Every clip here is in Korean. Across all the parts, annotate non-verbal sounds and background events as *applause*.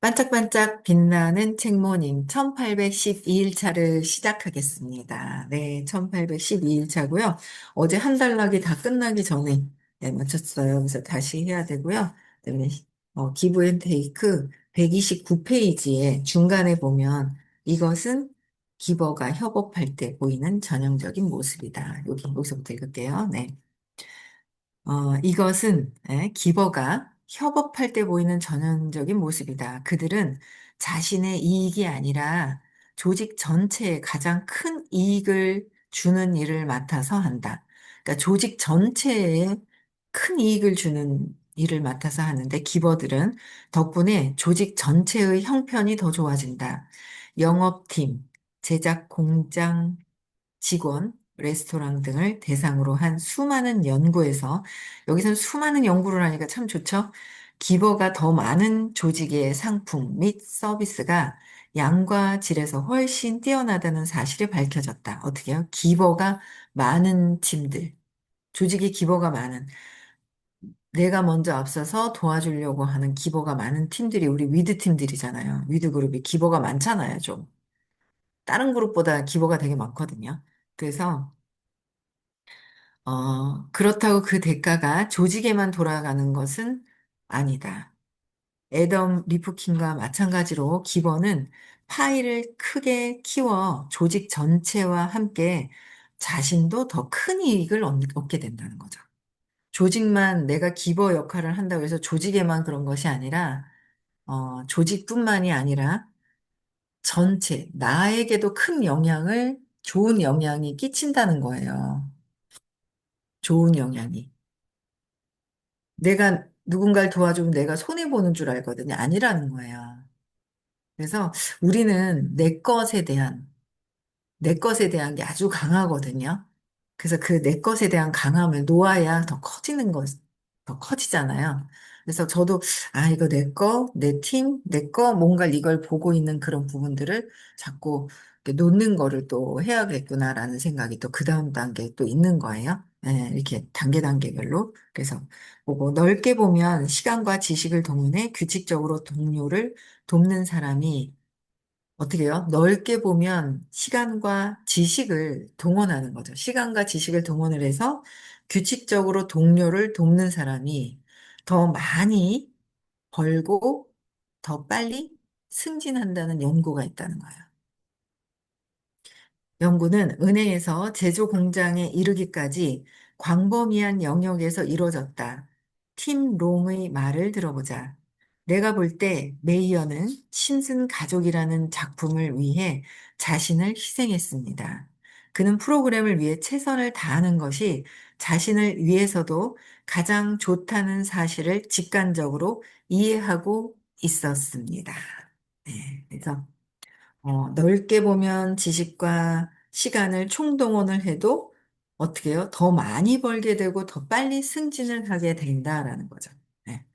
반짝반짝 빛나는 책모닝 1812일차를 시작하겠습니다. 네, 1812일차고요. 어제 한 달락이 다 끝나기 전에 네, 마쳤어요. 그래서 다시 해야 되고요. 그다음에 어, 기브 앤 테이크 129페이지에 중간에 보면 이것은 기버가 협업할 때 보이는 전형적인 모습이다. 여기 여기서부터 읽을게요. 네. 어, 이것은 예, 기버가 협업할 때 보이는 전형적인 모습이다. 그들은 자신의 이익이 아니라 조직 전체에 가장 큰 이익을 주는 일을 맡아서 한다. 그러니까 조직 전체에 큰 이익을 주는 일을 맡아서 하는데 기버들은 덕분에 조직 전체의 형편이 더 좋아진다. 영업팀, 제작 공장, 직원, 레스토랑 등을 대상으로 한 수많은 연구에서 여기서는 수많은 연구를 하니까 참 좋죠. 기버가 더 많은 조직의 상품 및 서비스가 양과 질에서 훨씬 뛰어나다는 사실이 밝혀졌다. 어떻게요? 기버가 많은 팀들, 조직의 기버가 많은, 내가 먼저 앞서서 도와주려고 하는 기버가 많은 팀들이 우리 위드 팀들이잖아요. 위드 그룹이 기버가 많잖아요, 좀. 다른 그룹보다 기버가 되게 많거든요. 그래서 어, 그렇다고 그 대가가 조직에만 돌아가는 것은 아니다. 애덤 리프킨과 마찬가지로 기버는 파일을 크게 키워 조직 전체와 함께 자신도 더 큰 이익을 얻- 얻게 된다는 거죠. 조직만 내가 기버 역할을 한다고 해서 조직에만 그런 것이 아니라, 어, 조직뿐만이 아니라 전체, 나에게도 큰 영향을, 좋은 영향이 끼친다는 거예요. 좋은 영향이. 내가 누군가를 도와주면 내가 손해보는 줄 알거든요. 아니라는 거예요. 그래서 우리는 내 것에 대한, 내 것에 대한 게 아주 강하거든요. 그래서 그 내 것에 대한 강함을 놓아야 더 커지는 것, 더 커지잖아요. 그래서 저도, 아, 이거 내 거, 내 팀, 내 거, 뭔가 이걸 보고 있는 그런 부분들을 자꾸 놓는 거를 또 해야겠구나라는 생각이 또 그 다음 단계에 또 있는 거예요. 예, 이렇게 단계 단계별로. 그래서 보고 넓게 보면 시간과 지식을 동원해 규칙적으로 동료를 돕는 사람이 어떻게 해요? 넓게 보면 시간과 지식을 동원하는 거죠. 시간과 지식을 동원을 해서 규칙적으로 동료를 돕는 사람이 더 많이 벌고 더 빨리 승진한다는 연구가 있다는 거예요. 연구는 은행에서 제조 공장에 이르기까지 광범위한 영역에서 이루어졌다. 팀 롱의 말을 들어보자. 내가 볼 때 메이어는 신슨 가족이라는 작품을 위해 자신을 희생했습니다. 그는 프로그램을 위해 최선을 다하는 것이 자신을 위해서도 가장 좋다는 사실을 직관적으로 이해하고 있었습니다. 네, 그래서 어, 넓게 보면 지식과 시간을 총동원을 해도 어떻게 해요? 더 많이 벌게 되고 더 빨리 승진을 하게 된다라는 거죠. 네.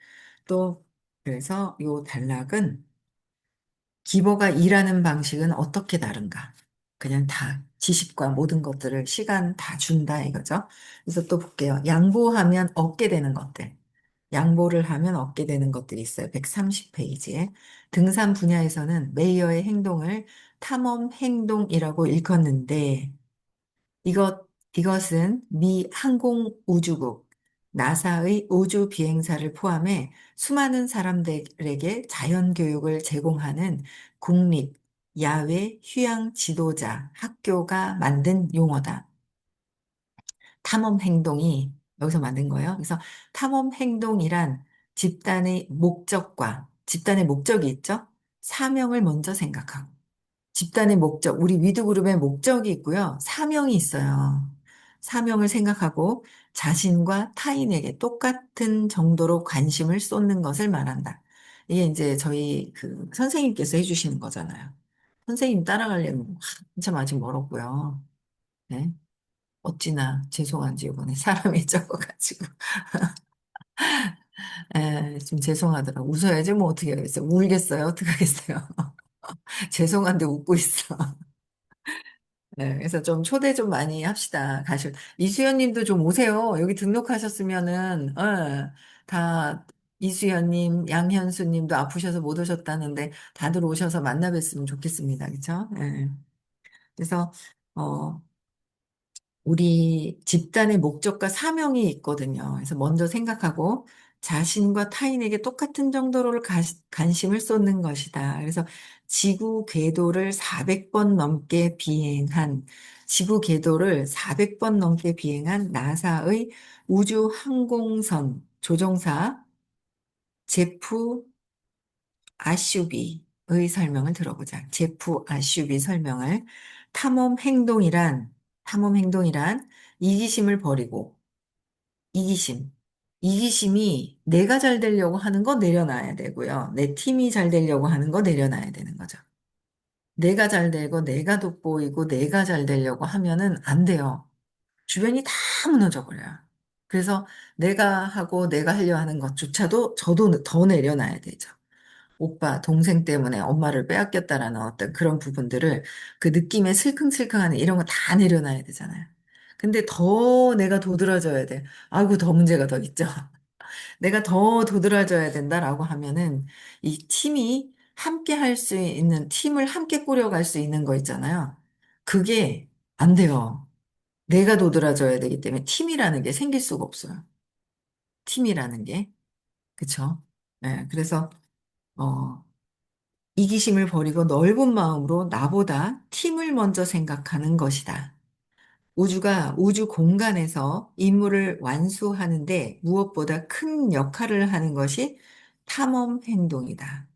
또 그래서 요 단락은 기버가 일하는 방식은 어떻게 다른가? 그냥 다 지식과 모든 것들을 시간 다 준다 이거죠. 그래서 또 볼게요. 양보하면 얻게 되는 것들. 양보를 하면 얻게 되는 것들이 있어요. 130페이지에. 등산 분야에서는 메이어의 행동을 탐험 행동이라고 일컫는데 이것, 이것은 미 항공우주국, 나사의 우주 비행사를 포함해 수많은 사람들에게 자연교육을 제공하는 국립, 야외, 휴양 지도자, 학교가 만든 용어다. 탐험 행동이 여기서 만든 거예요. 그래서 탐험 행동이란 집단의 목적과 집단의 목적이 있죠. 사명을 먼저 생각하고 집단의 목적, 우리 위드 그룹의 목적이 있고요. 사명이 있어요. 사명을 생각하고 자신과 타인에게 똑같은 정도로 관심을 쏟는 것을 말한다. 이게 이제 저희 그 선생님께서 해주시는 거잖아요. 선생님 따라가려면 한참 아직 멀었고요. 네. 어찌나 죄송한지 이번에 사람이 *laughs* 적어가지고. 에, 좀 죄송하더라고. 웃어야지 뭐 어떻게 하겠어요. 울겠어요. 어떻게 하겠어요. *laughs* 죄송한데 웃고 있어. 네, 그래서 좀 초대 좀 많이 합시다. 가실. 이수연 님도 좀 오세요. 여기 등록하셨으면은, 어, 다 이수연님, 양현수님도 아프셔서 못 오셨다는데 다들 오셔서 만나 뵀으면 좋겠습니다. 그쵸? 예. 그래서, 어, 우리 집단의 목적과 사명이 있거든요. 그래서 먼저 생각하고 자신과 타인에게 똑같은 정도로 가- 관심을 쏟는 것이다. 그래서 지구 궤도를 400번 넘게 비행한, 지구 궤도를 400번 넘게 비행한 나사의 우주 항공선 조종사 제프 아슈비의 설명을 들어보자. 제프 아슈비 설명을 탐험 행동이란 탐험 행동이란 이기심을 버리고 이기심 이기심이 내가 잘 되려고 하는 거 내려놔야 되고요. 내 팀이 잘 되려고 하는 거 내려놔야 되는 거죠. 내가 잘 되고 내가 돋보이고 내가 잘 되려고 하면은 안 돼요. 주변이 다 무너져 버려요. 그래서 내가 하고 내가 하려 하는 것조차도 저도 더 내려놔야 되죠. 오빠, 동생 때문에 엄마를 빼앗겼다라는 어떤 그런 부분들을 그 느낌에 슬컹슬컹하는 이런 거 다 내려놔야 되잖아요. 근데 더 내가 도드라져야 돼. 아이고, 더 문제가 더 있죠. *laughs* 내가 더 도드라져야 된다라고 하면은 이 팀이 함께 할 수 있는, 팀을 함께 꾸려갈 수 있는 거 있잖아요. 그게 안 돼요. 내가 도드라져야 되기 때문에 팀이라는 게 생길 수가 없어요. 팀이라는 게. 그쵸? 네, 그래서, 어, 이기심을 버리고 넓은 마음으로 나보다 팀을 먼저 생각하는 것이다. 우주가 우주 공간에서 임무를 완수하는데 무엇보다 큰 역할을 하는 것이 탐험 행동이다.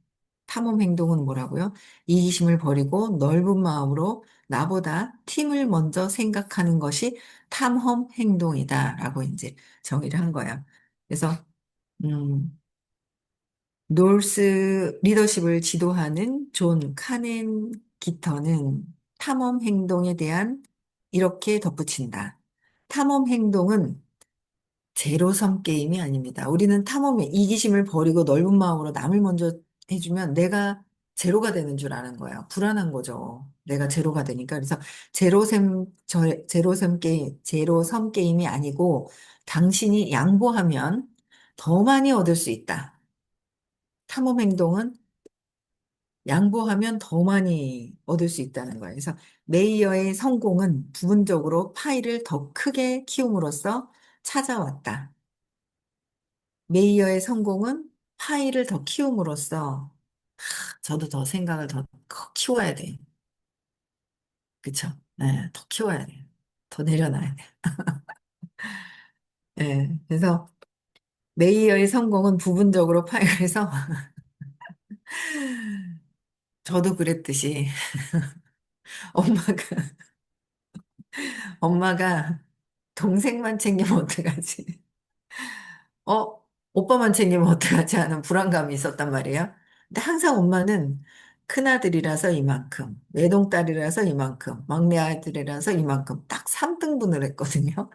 탐험 행동은 뭐라고요? 이기심을 버리고 넓은 마음으로 나보다 팀을 먼저 생각하는 것이 탐험 행동이다라고 이제 정의를 한 거야. 그래서 음, 놀스 리더십을 지도하는 존 카넨 기터는 탐험 행동에 대한 이렇게 덧붙인다. 탐험 행동은 제로섬 게임이 아닙니다. 우리는 탐험에 이기심을 버리고 넓은 마음으로 남을 먼저 해주면 내가 제로가 되는 줄 아는 거야. 불안한 거죠. 내가 제로가 되니까. 그래서 제로섬, 저- 제로섬 게임, 제로섬 게임이 아니고 당신이 양보하면 더 많이 얻을 수 있다. 탐험 행동은 양보하면 더 많이 얻을 수 있다는 거예요. 그래서 메이어의 성공은 부분적으로 파이를 더 크게 키움으로써 찾아왔다. 메이어의 성공은 파이를 더 키움으로써 저도 더 생각을 더 커- 키워야 돼. 그쵸? 네, 더 키워야 돼. 더 내려놔야 돼. *laughs* 네, 그래서 메이어의 성공은 부분적으로 그래서 저도 그랬듯이 *laughs* 엄마가, 엄마가 동생만 챙기면 어떡하지? 어, 오빠만 챙기면 어떡하지 하는 불안감이 있었단 말이에요. 근데 항상 엄마는 큰아들이라서 이만큼, 외동딸이라서 이만큼, 막내 아들이라서 이만큼 딱 3등분을 했거든요.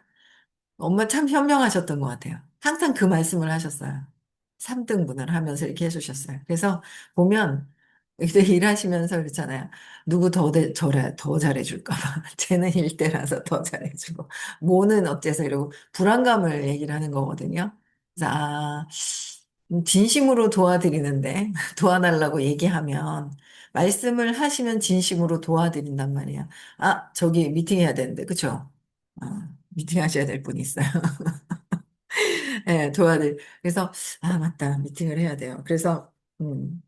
엄마 참 현명하셨던 것 같아요. 항상 그 말씀을 하셨어요. 3등분을 하면서 이렇게 해주셨어요. 그래서 보면 이제 *laughs* 일하시면서 그렇잖아요. 누구 더, 대- 저래, 더 잘해줄까 봐. *laughs* 쟤는 일대라서 더 잘해주고, 뭐는 어째서 이러고 불안감을 얘기를 하는 거거든요. 그래서, 아, 음, 진심으로 도와드리는데, *laughs* 도와달라고 얘기하면, 말씀을 하시면 진심으로 도와드린단 말이야. 아, 저기 미팅 해야 되는데, 그쵸? 아, 미팅 하셔야 될 분이 있어요. 예, 도와드. 그래서, 아, 맞다. 미팅을 해야 돼요. 그래서, 음,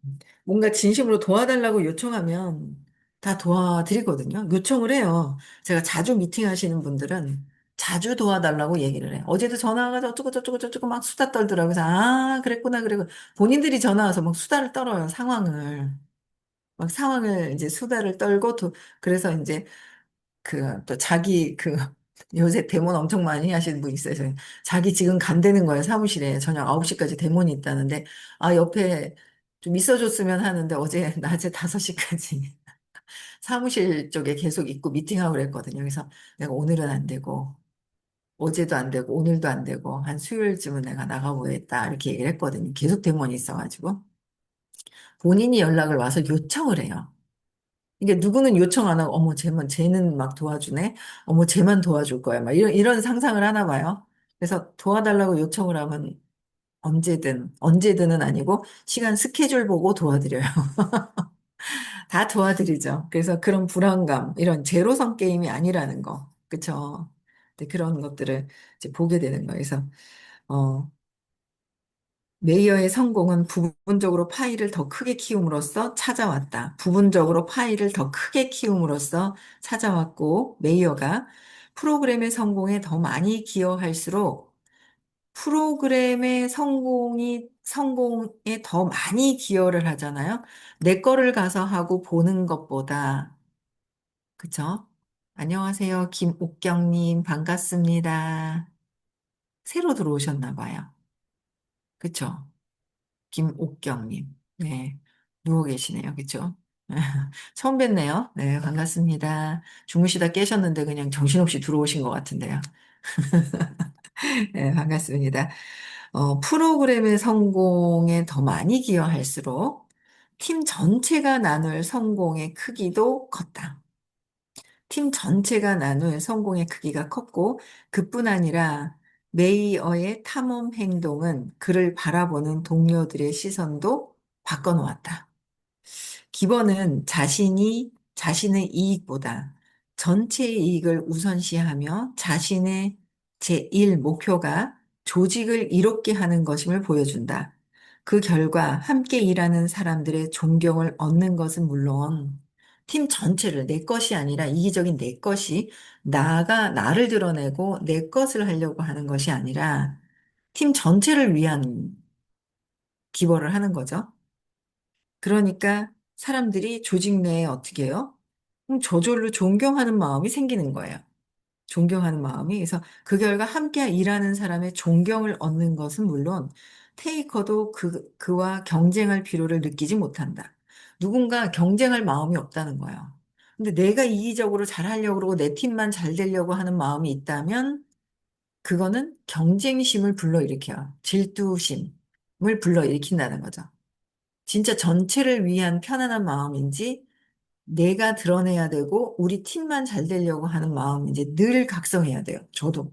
뭔가 진심으로 도와달라고 요청하면 다 도와드리거든요. 요청을 해요. 제가 자주 미팅하시는 분들은 자주 도와달라고 얘기를 해요. 어제도 전화 와가지고 어쩌고 저쩌고 막 수다 떨더라고요. 아, 그랬구나. 그리고 본인들이 전화 와서 막 수다를 떨어요. 상황을. 막 상황을 이제 수다를 떨고, 또, 그래서 이제 그, 또 자기 그, 요새 데모는 엄청 많이 하시는 분 있어요. 저희. 자기 지금 간다는 거예요. 사무실에. 저녁 9시까지 데모는 있다는데, 아, 옆에 좀 있어줬으면 하는데, 어제 *laughs* 낮에 5시까지 *laughs* 사무실 쪽에 계속 있고 미팅하고 그랬거든요. 그래서 내가 오늘은 안 되고, 어제도 안 되고, 오늘도 안 되고, 한 수요일쯤은 내가 나가보겠다. 이렇게 얘기를 했거든요. 계속 데모는 있어가지고. 본인이 연락을 와서 요청을 해요. 이게 누구는 요청 안 하고, 어머, 쟤만, 쟤는 막 도와주네? 어머, 쟤만 도와줄 거야. 막 이런, 이런 상상을 하나 봐요. 그래서 도와달라고 요청을 하면, 언제든, 언제든은 아니고 시간 스케줄 보고 도와드려요. *laughs* 다 도와드리죠. 그래서 그런 불안감, 이런 제로섬 게임이 아니라는 거. 그쵸? 네, 그런 것들을 이제 보게 되는 거예요. 그래서, 어, 메이어의 성공은 부분적으로 파이를 더 크게 키움으로써 찾아왔다. 부분적으로 파이를 더 크게 키움으로써 찾아왔고, 메이어가 프로그램의 성공에 더 많이 기여할수록 프로그램의 성공이, 성공에 더 많이 기여를 하잖아요. 내 거를 가서 하고 보는 것보다, 그쵸? 안녕하세요. 김옥경님, 반갑습니다. 새로 들어오셨나 봐요. 그쵸? 김옥경님. 네. 누워 계시네요. 그쵸? *laughs* 처음 뵙네요. 네, 반갑습니다. 주무시다 깨셨는데 그냥 정신없이 들어오신 것 같은데요. *laughs* 네, 반갑습니다. 어, 프로그램의 성공에 더 많이 기여할수록 팀 전체가 나눌 성공의 크기도 컸다. 팀 전체가 나눌 성공의 크기가 컸고, 그뿐 아니라 메이어의 탐험 행동은 그를 바라보는 동료들의 시선도 바꿔놓았다. 기본은 자신이 자신의 이익보다 전체의 이익을 우선시하며 자신의 제1 목표가 조직을 이롭게 하는 것임을 보여준다. 그 결과 함께 일하는 사람들의 존경을 얻는 것은 물론 팀 전체를 내 것이 아니라 이기적인 내 것이 나가 나를 드러내고 내 것을 하려고 하는 것이 아니라 팀 전체를 위한 기여를 하는 거죠. 그러니까 사람들이 조직 내에 어떻게 해요? 그럼 저절로 존경하는 마음이 생기는 거예요. 존경하는 마음이. 그래서 그 결과 함께 일하는 사람의 존경을 얻는 것은 물론 테이커도 그, 그와 경쟁할 필요를 느끼지 못한다. 누군가 경쟁할 마음이 없다는 거예요. 근데 내가 이기적으로 잘하려고 그러고 내 팀만 잘 되려고 하는 마음이 있다면 그거는 경쟁심을 불러일으켜요. 질투심을 불러일으킨다는 거죠. 진짜 전체를 위한 편안한 마음인지 내가 드러내야 되고 우리 팀만 잘 되려고 하는 마음인지 늘 각성해야 돼요. 저도.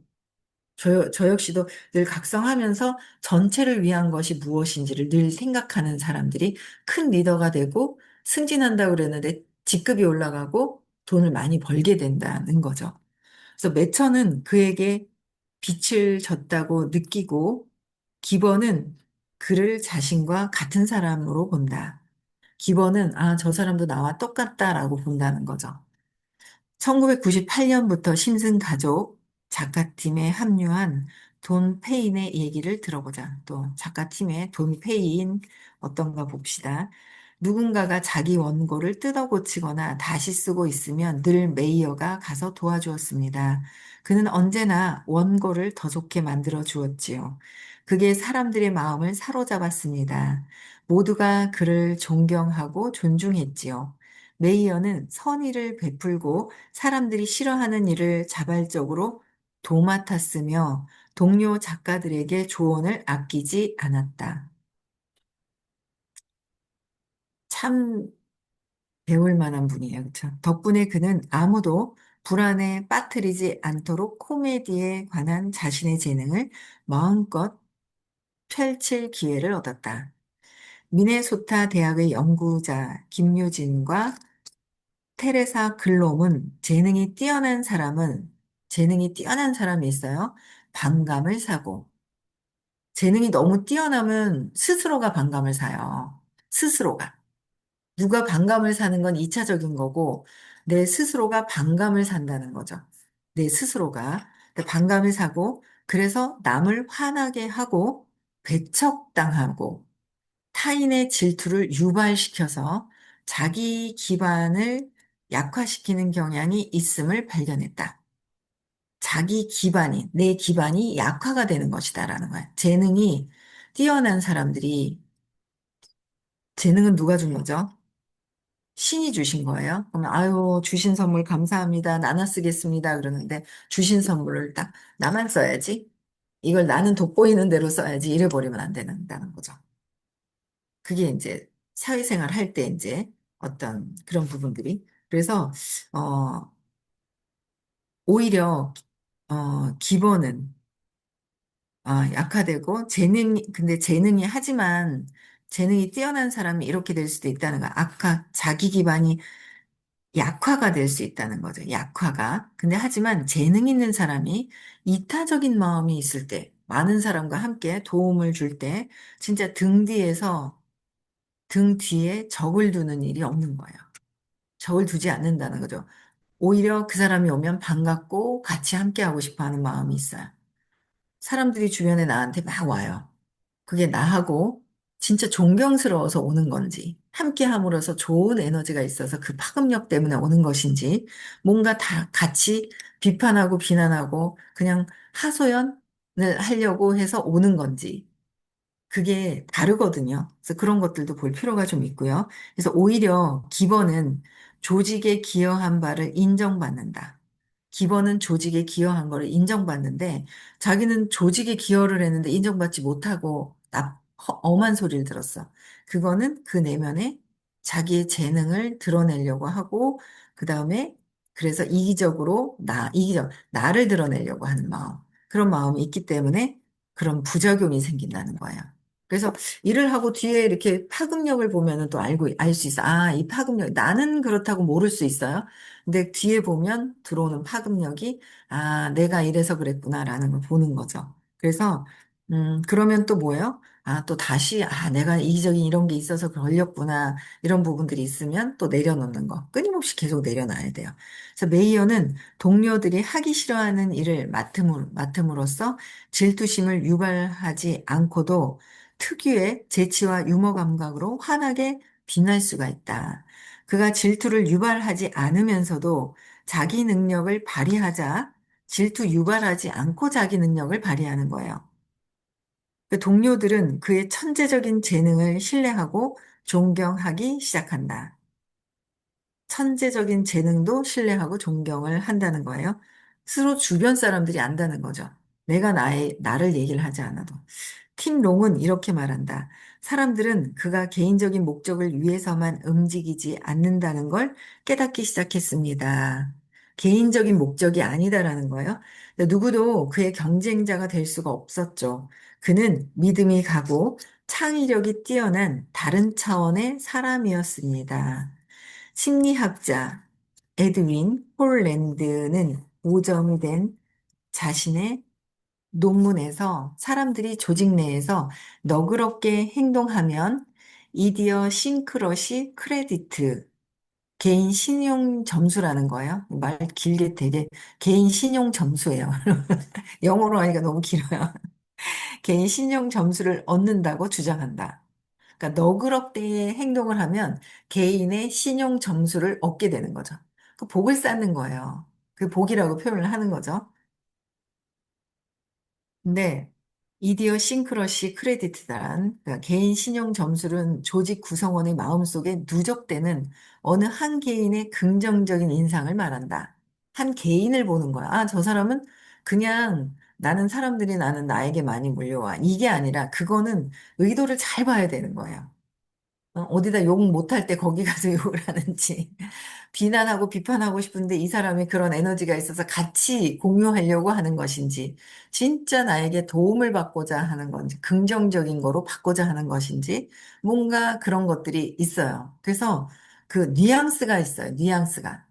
저, 저 역시도 늘 각성하면서 전체를 위한 것이 무엇인지를 늘 생각하는 사람들이 큰 리더가 되고 승진한다고 그랬는데 직급이 올라가고 돈을 많이 벌게 된다는 거죠. 그래서 매처는 그에게 빛을 줬다고 느끼고 기버는 그를 자신과 같은 사람으로 본다. 기버는 아, 저 사람도 나와 똑같다라고 본다는 거죠. 1998년부터 심슨 가족 작가팀에 합류한 돈 페인의 얘기를 들어보자. 또 작가팀의 돈 페인 어떤가 봅시다. 누군가가 자기 원고를 뜯어 고치거나 다시 쓰고 있으면 늘 메이어가 가서 도와주었습니다. 그는 언제나 원고를 더 좋게 만들어 주었지요. 그게 사람들의 마음을 사로잡았습니다. 모두가 그를 존경하고 존중했지요. 메이어는 선의를 베풀고 사람들이 싫어하는 일을 자발적으로 도맡았으며 동료 작가들에게 조언을 아끼지 않았다. 참 배울 만한 분이에요. 그렇죠? 덕분에 그는 아무도 불안에 빠뜨리지 않도록 코미디에 관한 자신의 재능을 마음껏 펼칠 기회를 얻었다. 미네소타 대학의 연구자 김유진과 테레사 글롬은 재능이 뛰어난 사람은 재능이 뛰어난 사람이 있어요. 반감을 사고 재능이 너무 뛰어나면 스스로가 반감을 사요. 스스로가. 누가 반감을 사는 건 2차적인 거고 내 스스로가 반감을 산다는 거죠. 내 스스로가 반감을 사고 그래서 남을 화나게 하고 배척당하고 타인의 질투를 유발시켜서 자기 기반을 약화시키는 경향이 있음을 발견했다. 자기 기반이, 내 기반이 약화가 되는 것이다라는 거야. 재능이 뛰어난 사람들이, 재능은 누가 준 거죠? 신이 주신 거예요. 그러면, 아유, 주신 선물 감사합니다. 나눠 쓰겠습니다. 그러는데, 주신 선물을 딱 나만 써야지. 이걸 나는 돋보이는 대로 써야지. 이래 버리면 안 된다는 거죠. 그게 이제 사회생활 할 때 이제 어떤 그런 부분들이. 그래서, 어, 오히려, 어, 기본은 아, 약화되고 재능이 근데 재능이 하지만 재능이 뛰어난 사람이 이렇게 될 수도 있다는 거야. 악화, 자기 기반이 약화가 될 수 있다는 거죠. 약화가. 근데 하지만 재능 있는 사람이 이타적인 마음이 있을 때, 많은 사람과 함께 도움을 줄 때, 진짜 등 뒤에서, 등 뒤에 적을 두는 일이 없는 거예요. 적을 두지 않는다는 거죠. 오히려 그 사람이 오면 반갑고 같이 함께 하고 싶어 하는 마음이 있어요. 사람들이 주변에 나한테 막 와요. 그게 나하고 진짜 존경스러워서 오는 건지, 함께 함으로써 좋은 에너지가 있어서 그 파급력 때문에 오는 것인지, 뭔가 다 같이 비판하고 비난하고 그냥 하소연을 하려고 해서 오는 건지, 그게 다르거든요. 그래서 그런 것들도 볼 필요가 좀 있고요. 그래서 오히려 기본은 조직에 기여한 바를 인정받는다. 기본은 조직에 기여한 거를 인정받는데 자기는 조직에 기여를 했는데 인정받지 못하고 나, 허- 엄한 소리를 들었어. 그거는 그 내면에 자기의 재능을 드러내려고 하고 그 다음에 그래서 이기적으로 나, 이기적, 나를 드러내려고 하는 마음. 그런 마음이 있기 때문에 그런 부작용이 생긴다는 거예요. 그래서 일을 하고 뒤에 이렇게 파급력을 보면은 또 알고, 알 수 있어. 아, 이 파급력, 나는 그렇다고 모를 수 있어요. 근데 뒤에 보면 들어오는 파급력이, 아, 내가 이래서 그랬구나라는 걸 보는 거죠. 그래서, 음, 그러면 또 뭐예요? 아, 또 다시, 아, 내가 이기적인 이런 게 있어서 걸렸구나. 이런 부분들이 있으면 또 내려놓는 거. 끊임없이 계속 내려놔야 돼요. 그래서 메이어는 동료들이 하기 싫어하는 일을 맡음으로, 맡음으로써 질투심을 유발하지 않고도 특유의 재치와 유머 감각으로 환하게 빛날 수가 있다. 그가 질투를 유발하지 않으면서도 자기 능력을 발휘하자 질투 유발하지 않고 자기 능력을 발휘하는 거예요. 그 동료들은 그의 천재적인 재능을 신뢰하고 존경하기 시작한다. 천재적인 재능도 신뢰하고 존경을 한다는 거예요. 스스로 주변 사람들이 안다는 거죠. 내가 나의, 나를 얘기를 하지 않아도. 팀 롱은 이렇게 말한다. 사람들은 그가 개인적인 목적을 위해서만 움직이지 않는다는 걸 깨닫기 시작했습니다. 개인적인 목적이 아니다라는 거예요. 누구도 그의 경쟁자가 될 수가 없었죠. 그는 믿음이 가고 창의력이 뛰어난 다른 차원의 사람이었습니다. 심리학자 에드윈 홀랜드는 5점이 된 자신의 논문에서 사람들이 조직 내에서 너그럽게 행동하면 이디어 싱크러시 크레디트 개인 신용 점수라는 거예요. 말 길게 되게 개인 신용 점수예요. *laughs* 영어로 하니까 너무 길어요. *laughs* 개인 신용 점수를 얻는다고 주장한다. 그러니까 너그럽게 행동을 하면 개인의 신용 점수를 얻게 되는 거죠. 그 복을 쌓는 거예요. 그 복이라고 표현을 하는 거죠. 근데 이디어 싱크러시 크레디트란 그러니까 개인 신용 점수는 조직 구성원의 마음속에 누적되는 어느 한 개인의 긍정적인 인상을 말한다. 한 개인을 보는 거야. 아, 저 사람은 그냥 나는 사람들이 나는 나에게 많이 몰려와. 이게 아니라 그거는 의도를 잘 봐야 되는 거예요. 어, 어디다 욕 못할 때 거기 가서 *laughs* 욕을 하는지, 비난하고 비판하고 싶은데 이 사람이 그런 에너지가 있어서 같이 공유하려고 하는 것인지, 진짜 나에게 도움을 받고자 하는 건지, 긍정적인 거로 받고자 하는 것인지, 뭔가 그런 것들이 있어요. 그래서 그 뉘앙스가 있어요. 뉘앙스가.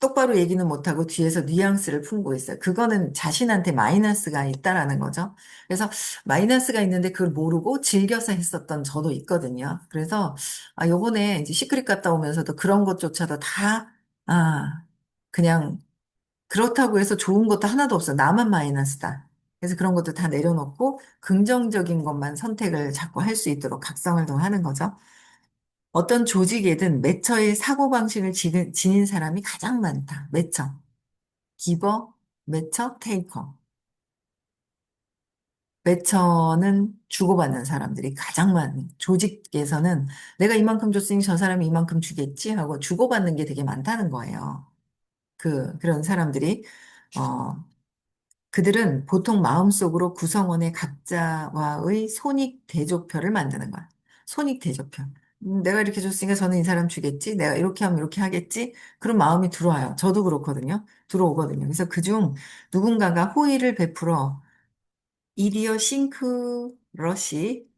똑바로 얘기는 못하고 뒤에서 뉘앙스를 품고 있어요. 그거는 자신한테 마이너스가 있다라는 거죠. 그래서 마이너스가 있는데 그걸 모르고 즐겨서 했었던 저도 있거든요. 그래서 아 요번에 이제 시크릿 갔다 오면서도 그런 것조차도 다 아 그냥 그렇다고 해서 좋은 것도 하나도 없어. 나만 마이너스다. 그래서 그런 것도 다 내려놓고 긍정적인 것만 선택을 자꾸 할 수 있도록 각성을 더 하는 거죠. 어떤 조직에든 매처의 사고방식을 지- 지닌 사람이 가장 많다. 매처. 기버, 매처, 테이커. 매처는 주고받는 사람들이 가장 많은 조직에서는 내가 이만큼 줬으니 저 사람이 이만큼 주겠지 하고 주고받는 게 되게 많다는 거예요. 그, 그런 사람들이, 어, 그들은 보통 마음속으로 구성원의 각자와의 손익 대조표를 만드는 거야. 손익 대조표. 음, 내가 이렇게 줬으니까 저는 이 사람 주겠지? 내가 이렇게 하면 이렇게 하겠지? 그런 마음이 들어와요. 저도 그렇거든요. 들어오거든요. 그래서 그중 누군가가 호의를 베풀어 이디어 싱크 러시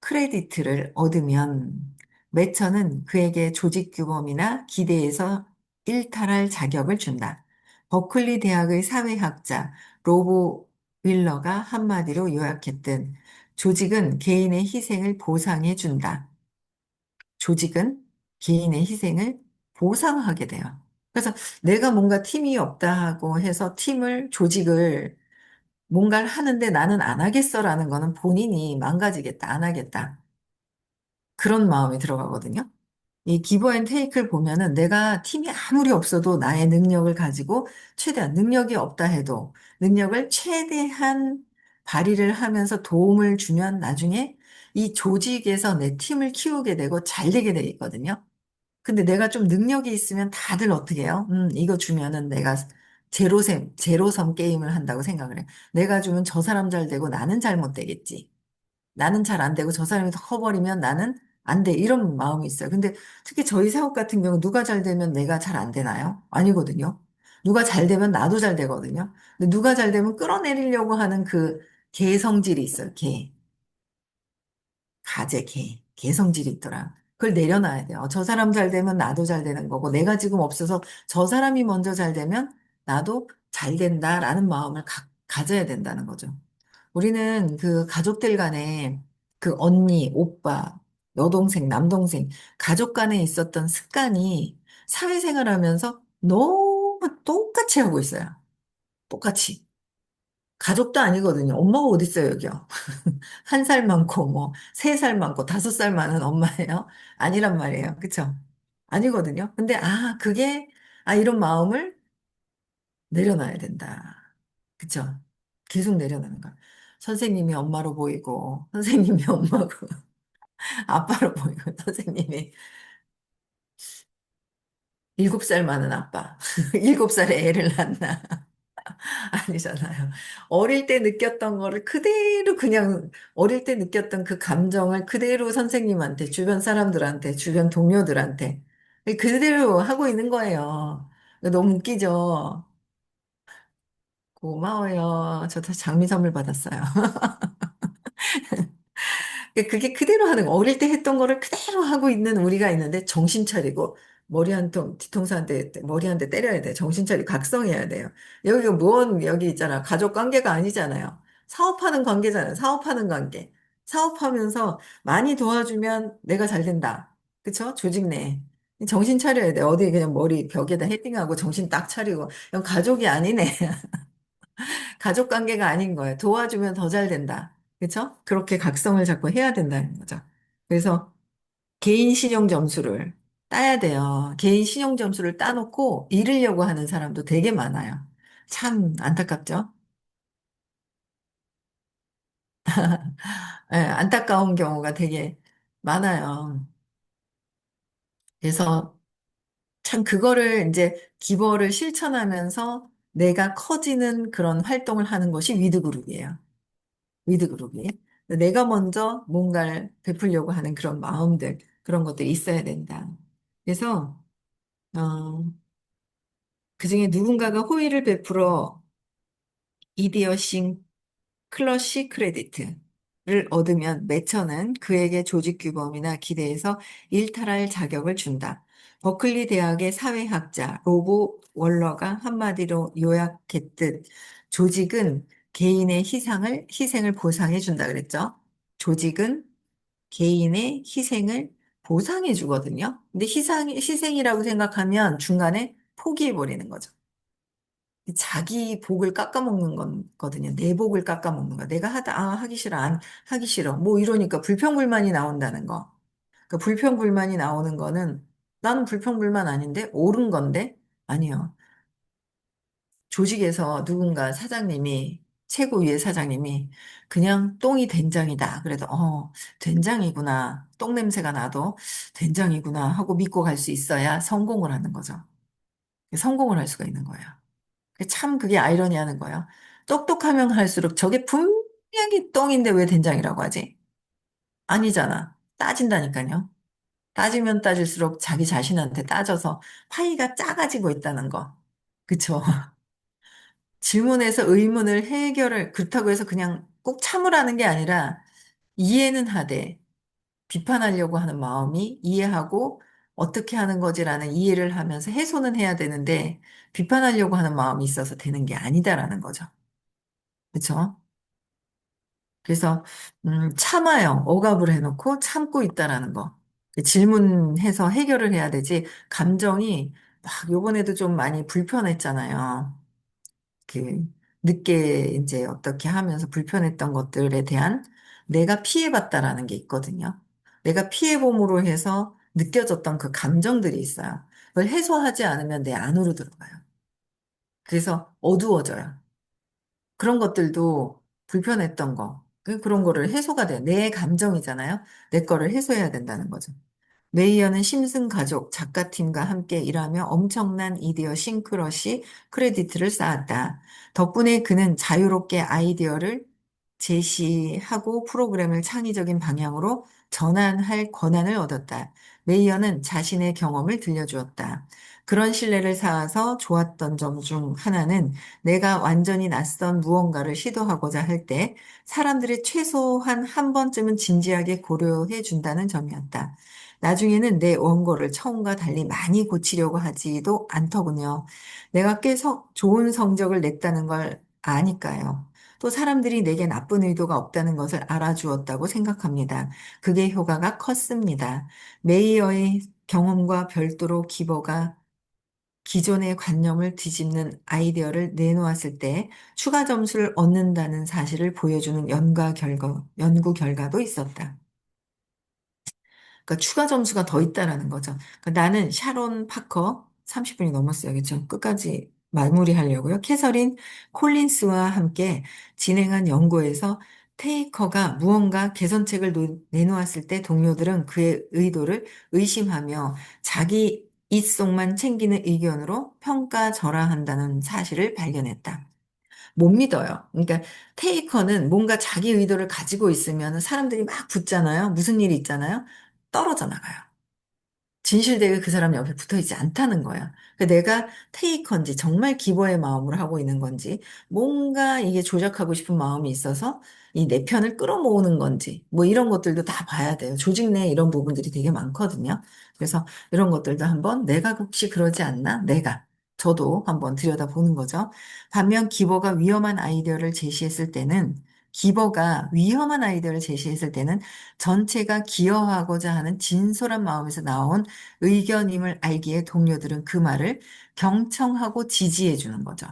크레디트를 얻으면 매처는 그에게 조직 규범이나 기대에서 일탈할 자격을 준다. 버클리 대학의 사회학자 로보 윌러가 한마디로 요약했든 조직은 개인의 희생을 보상해 준다. 조직은 개인의 희생을 보상하게 돼요. 그래서 내가 뭔가 팀이 없다 하고 해서 팀을, 조직을 뭔가를 하는데 나는 안 하겠어라는 거는 본인이 망가지겠다, 안 하겠다. 그런 마음이 들어가거든요. 이 기브 앤 테이크를 보면은 내가 팀이 아무리 없어도 나의 능력을 가지고 최대한 능력이 없다 해도 능력을 최대한 발휘를 하면서 도움을 주면 나중에 이 조직에서 내 팀을 키우게 되고 잘 되게 되거든요. 근데 내가 좀 능력이 있으면 다들 어떻게 해요? 음, 이거 주면은 내가 제로섬, 제로섬 게임을 한다고 생각을 해. 내가 주면 저 사람 잘 되고 나는 잘 못 되겠지. 나는 잘 안 되고 저 사람이 더 커버리면 나는 안 돼. 이런 마음이 있어요. 근데 특히 저희 사업 같은 경우 누가 잘 되면 내가 잘 안 되나요? 아니거든요. 누가 잘 되면 나도 잘 되거든요. 근데 누가 잘 되면 끌어내리려고 하는 그 개성질이 있어요. 개. 가재, 개. 개성질이 있더라. 그걸 내려놔야 돼요. 저 사람 잘 되면 나도 잘 되는 거고 내가 지금 없어서 저 사람이 먼저 잘 되면 나도 잘 된다라는 마음을 가, 가져야 된다는 거죠. 우리는 그 가족들 간에 그 언니, 오빠, 여동생, 남동생, 가족 간에 있었던 습관이 사회생활 하면서 너무 똑같이 하고 있어요. 똑같이. 가족도 아니거든요. 엄마가 어디 있어요, 여기요. *laughs* 한 살 많고, 뭐, 세 살 많고, 다섯 살 많은 엄마예요? *laughs* 아니란 말이에요. 그쵸? 아니거든요. 근데, 아, 그게, 아, 이런 마음을 내려놔야 된다. 그쵸? 계속 내려놓는 거야. 선생님이 엄마로 보이고, 선생님이 *laughs* 엄마고, 아빠로 보이고, 선생님이 일곱 살 많은 아빠, 일곱 살에 애를 낳나. *laughs* 아니잖아요. 어릴 때 느꼈던 거를 그대로 그냥, 어릴 때 느꼈던 그 감정을 그대로 선생님한테, 주변 사람들한테, 주변 동료들한테, 그대로 하고 있는 거예요. 너무 웃기죠? 고마워요. 저 장미 선물 받았어요. *laughs* 그게 그대로 하는 거. 어릴 때 했던 거를 그대로 하고 있는 우리가 있는데 정신 차리고 머리 한 통, 뒤통수 한 대, 머리 한 대 때려야 돼. 정신 차리고 각성해야 돼요. 여기가 뭔, 여기 있잖아. 가족 관계가 아니잖아요. 사업하는 관계잖아요. 사업하는 관계. 사업하면서 많이 도와주면 내가 잘 된다. 그쵸? 조직 내. 정신 차려야 돼. 어디 그냥 머리 벽에다 헤딩하고 정신 딱 차리고. 이건 가족이 아니네. *laughs* 가족 관계가 아닌 거예요. 도와주면 더 잘 된다. 그쵸? 그렇게 각성을 자꾸 해야 된다는 거죠. 그래서 개인 신용 점수를 따야 돼요. 개인 신용 점수를 따놓고 잃으려고 하는 사람도 되게 많아요. 참 안타깝죠? *laughs* 예, 안타까운 경우가 되게 많아요. 그래서 참 그거를 이제 기버를 실천하면서 내가 커지는 그런 활동을 하는 것이 위드그룹이에요. 위드그룹이. 내가 먼저 뭔가를 베풀려고 하는 그런 마음들, 그런 것들이 있어야 된다. 그래서, 어, 그중에 누군가가 호의를 베풀어 이디어싱 클러시 크레디트를 얻으면 매처는 그에게 조직 규범이나 기대에서 일탈할 자격을 준다. 버클리 대학의 사회학자 로보 월러가 한마디로 요약했듯 조직은 개인의 희생을, 희생을 보상해 준다 그랬죠. 조직은 개인의 희생을 보상해 주거든요. 근데 희생, 희생이라고 생각하면 중간에 포기해 버리는 거죠. 자기 복을 깎아먹는 거거든요. 내 복을 깎아먹는 거. 내가 하다, 아, 하기 싫어, 안, 하기 싫어. 뭐 이러니까 불평불만이 나온다는 거. 그 불평불만이 나오는 거는 나는 불평불만 아닌데 옳은 건데 아니요. 조직에서 누군가 사장님이 최고 위의 사장님이 그냥 똥이 된장이다. 그래도 어 된장이구나. 똥 냄새가 나도 된장이구나 하고 믿고 갈 수 있어야 성공을 하는 거죠. 성공을 할 수가 있는 거예요. 참 그게 아이러니하는 거예요. 똑똑하면 할수록 저게 분명히 똥인데 왜 된장이라고 하지? 아니잖아. 따진다니까요. 따지면 따질수록 자기 자신한테 따져서 파이가 작아지고 있다는 거. 그쵸? 질문에서 의문을 해결을, 그렇다고 해서 그냥 꼭 참으라는 게 아니라 이해는 하되 비판하려고 하는 마음이 이해하고 어떻게 하는 거지라는 이해를 하면서 해소는 해야 되는데 비판하려고 하는 마음이 있어서 되는 게 아니다라는 거죠. 그렇죠? 그래서 음, 참아요. 억압을 해놓고 참고 있다라는 거. 질문해서 해결을 해야 되지. 감정이 막 요번에도 좀 많이 불편했잖아요. 그 늦게 이제 어떻게 하면서 불편했던 것들에 대한 내가 피해봤다라는 게 있거든요. 내가 피해봄으로 해서 느껴졌던 그 감정들이 있어요. 그걸 해소하지 않으면 내 안으로 들어가요. 그래서 어두워져요. 그런 것들도 불편했던 거, 그- 그런 거를 해소가 돼요. 내 감정이잖아요. 내 거를 해소해야 된다는 거죠. 메이어는 심슨 가족 작가팀과 함께 일하며 엄청난 이디어 싱크러시 크레디트를 쌓았다. 덕분에 그는 자유롭게 아이디어를 제시하고 프로그램을 창의적인 방향으로 전환할 권한을 얻었다. 메이어는 자신의 경험을 들려주었다. 그런 신뢰를 쌓아서 좋았던 점 중 하나는 내가 완전히 낯선 무언가를 시도하고자 할 때 사람들이 최소한 한 번쯤은 진지하게 고려해 준다는 점이었다. 나중에는 내 원고를 처음과 달리 많이 고치려고 하지도 않더군요. 내가 꽤 성- 좋은 성적을 냈다는 걸 아니까요. 또 사람들이 내게 나쁜 의도가 없다는 것을 알아주었다고 생각합니다. 그게 효과가 컸습니다. 메이어의 경험과 별도로 기버가 기존의 관념을 뒤집는 아이디어를 내놓았을 때 추가 점수를 얻는다는 사실을 보여주는 연구 결과, 연구 결과도 있었다. 그러니까 추가 점수가 더 있다라는 거죠. 그러니까 나는 샤론 파커 30분이 넘었어요. 그렇죠? 끝까지 마무리하려고요. 캐서린 콜린스와 함께 진행한 연구에서 테이커가 무언가 개선책을 노- 내놓았을 때 동료들은 그의 의도를 의심하며 자기 입속만 챙기는 의견으로 평가절하한다는 사실을 발견했다. 못 믿어요. 그러니까 테이커는 뭔가 자기 의도를 가지고 있으면 사람들이 막 붙잖아요. 무슨 일이 있잖아요. 떨어져 나가요. 진실되게 그 사람 옆에 붙어 있지 않다는 거야. 그 내가 테이커인지 정말 기버의 마음으로 하고 있는 건지 뭔가 이게 조작하고 싶은 마음이 있어서 이 내 편을 끌어모으는 건지 뭐 이런 것들도 다 봐야 돼요. 조직 내에 이런 부분들이 되게 많거든요. 그래서 이런 것들도 한번 내가 혹시 그러지 않나? 내가 저도 한번 들여다보는 거죠. 반면 기버가 위험한 아이디어를 제시했을 때는 기버가 위험한 아이디어를 제시했을 때는 전체가 기여하고자 하는 진솔한 마음에서 나온 의견임을 알기에 동료들은 그 말을 경청하고 지지해 주는 거죠.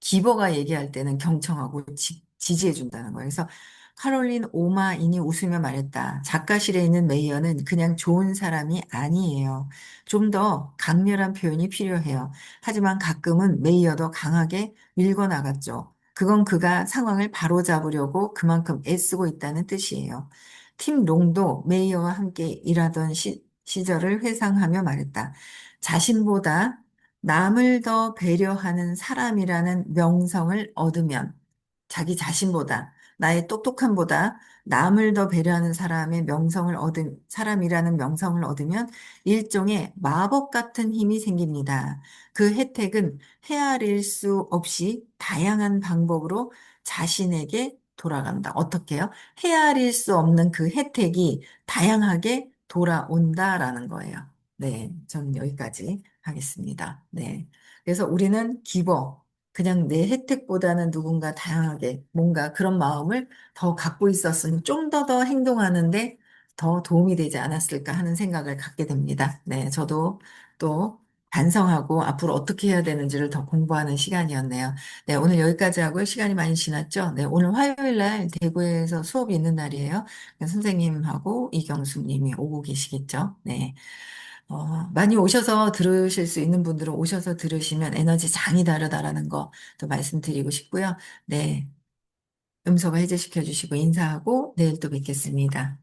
기버가 얘기할 때는 경청하고 지, 지지해 준다는 거예요. 그래서 카롤린 오마인이 웃으며 말했다. 작가실에 있는 메이어는 그냥 좋은 사람이 아니에요. 좀 더 강렬한 표현이 필요해요. 하지만 가끔은 메이어도 강하게 밀고 나갔죠. 그건 그가 상황을 바로잡으려고 그만큼 애쓰고 있다는 뜻이에요. 팀 롱도 메이어와 함께 일하던 시, 시절을 회상하며 말했다. 자신보다 남을 더 배려하는 사람이라는 명성을 얻으면 자기 자신보다 나의 똑똑함보다 남을 더 배려하는 사람의 명성을 얻은 사람이라는 명성을 얻으면 일종의 마법 같은 힘이 생깁니다. 그 혜택은 헤아릴 수 없이 다양한 방법으로 자신에게 돌아간다. 어떻게요? 헤아릴 수 없는 그 혜택이 다양하게 돌아온다라는 거예요. 네, 저는 여기까지 하겠습니다. 네. 그래서 우리는 기버, 그냥 내 혜택보다는 누군가 다양하게 뭔가 그런 마음을 더 갖고 있었으면 좀 더 더 행동하는데 더 도움이 되지 않았을까 하는 생각을 갖게 됩니다. 네, 저도 또 반성하고 앞으로 어떻게 해야 되는지를 더 공부하는 시간이었네요. 네, 오늘 여기까지 하고 시간이 많이 지났죠? 네, 오늘 화요일 날 대구에서 수업이 있는 날이에요. 선생님하고 이경수 님이 오고 계시겠죠? 네. 어, 많이 오셔서 들으실 수 있는 분들은 오셔서 들으시면 에너지 장이 다르다라는 거 또 말씀드리고 싶고요. 네. 음소거 해제시켜 주시고 인사하고 내일 또 뵙겠습니다.